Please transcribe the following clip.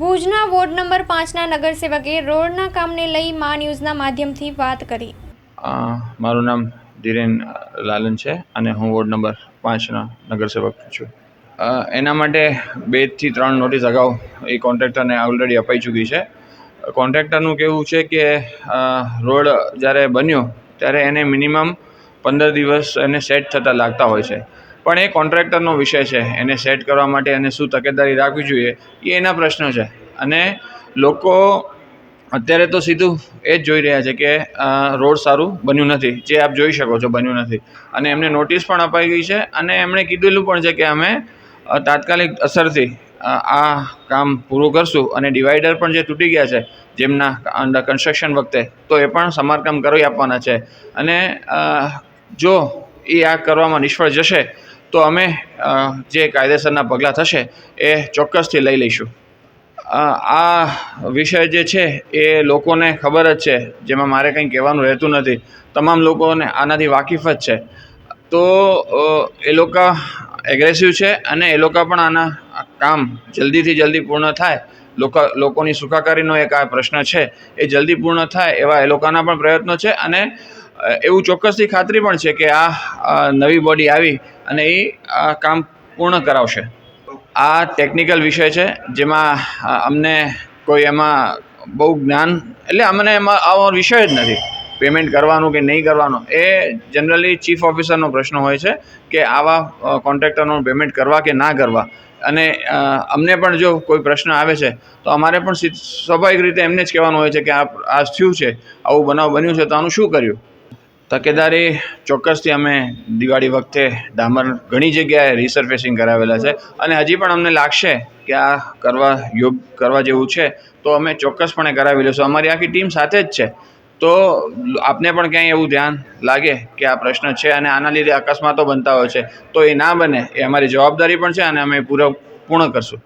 ભુજના ward number પાંચના નગરસેવકે રોડના કામને લઈ મા ન્યૂઝના માધ્યમથી વાત કરી. મારું નામ ધીરેન લાલન છે અને હું વોર્ડ નંબર પાંચના નગરસેવક છું. એના માટે બેથી ત્રણ નોટિસ અગાઉ એ કોન્ટ્રાક્ટરને ઓલરેડી અપાઈ ચૂકી છે. કોન્ટ્રાક્ટરનું કહેવું છે કે રોડ જ્યારે બન્યો ત્યારે એને મિનિમમ પંદર દિવસ એને સેટ થતાં લાગતા હોય છે. પણ એ કોન્ટ્રાક્ટરનો વિષય છે, એને સેટ કરવા માટે એને શું તકેદારી રાખવી જોઈએ, એ એના પ્રશ્નો છે. અને લોકો અત્યારે તો સીધું એ જ જોઈ રહ્યા છે કે રોડ સારું બન્યું નથી, જે આપ જોઈ શકો છો બન્યું નથી. અને એમને નોટિસ પણ અપાઈ ગઈ છે અને એમણે કીધેલું પણ છે કે અમે તાત્કાલિક અસરથી આ કામ પૂરું કરશું અને ડિવાઈડર પણ જે તૂટી ગયા છે, જેમના અંડર કન્સ્ટ્રક્શન વખતે, તો એ પણ સમારકામ કરી આપવાના છે. અને જો એ આ કરવામાં નિષ્ફળ જશે તો અમે જે કાયદેસરના પગલાં થશે એ ચોક્કસથી લઈ લઈશું. આ વિષય જે છે એ લોકોને ખબર જ છે, જેમાં મારે કંઈ કહેવાનું રહેતું નથી. તમામ લોકોને આનાથી વાકેફ જ છે. તો એ લોકો એગ્રેસિવ છે અને એ લોકો પણ આના કામ જલ્દીથી જલ્દી પૂર્ણ થાય. લોકો, લોકોની સુખાકારીનો એક આ પ્રશ્ન છે. એ જલ્દી પૂર્ણ થાય એવા એ લોકોના પણ પ્રયત્નો છે અને એવું ચોક્કસથી ખાતરી પણ છે કે આ નવી બોડી આવી અને એ આ કામ પૂર્ણ કરાવશે. આ ટેકનિકલ વિષય છે, જેમાં અમને કોઈ એમાં બહુ જ્ઞાન, એટલે અમને એમાં આવો વિષય જ નથી. પેમેન્ટ કરવાનું કે નહીં કરવાનું, એ જનરલી ચીફ ઓફિસરનો પ્રશ્ન હોય છે કે આવા કોન્ટ્રાક્ટરનું પેમેન્ટ કરવા કે ના કરવા. અને અમને પણ જો કોઈ પ્રશ્ન આવે છે, તો અમારે પણ સ્વાભાવિક રીતે એમને જ કહેવાનું હોય છે કે આ આ થયું છે, આવું બનાવ બન્યું છે, તો આનું શું કર્યું? તકેદારી ચોક્કસથી અમે દિવાળી વખતે ડામર ઘણી જગ્યાએ રિસર્ફેસિંગ કરાવેલા છે. અને હજી પણ અમને લાગશે કે આ કરવા યોગ કરવા જેવું છે, તો અમે ચોક્કસપણે કરાવી લઈશું. અમારી આખી ટીમ સાથે જ છે. તો આપને પણ ક્યાંય એવું ધ્યાન લાગે કે આ પ્રશ્ન છે અને આના લીધે અકસ્માતો બનતા હોય છે, તો એ ના બને. એ અમારી જવાબદારી પણ છે અને અમે પૂરો પૂર્ણ કરશું.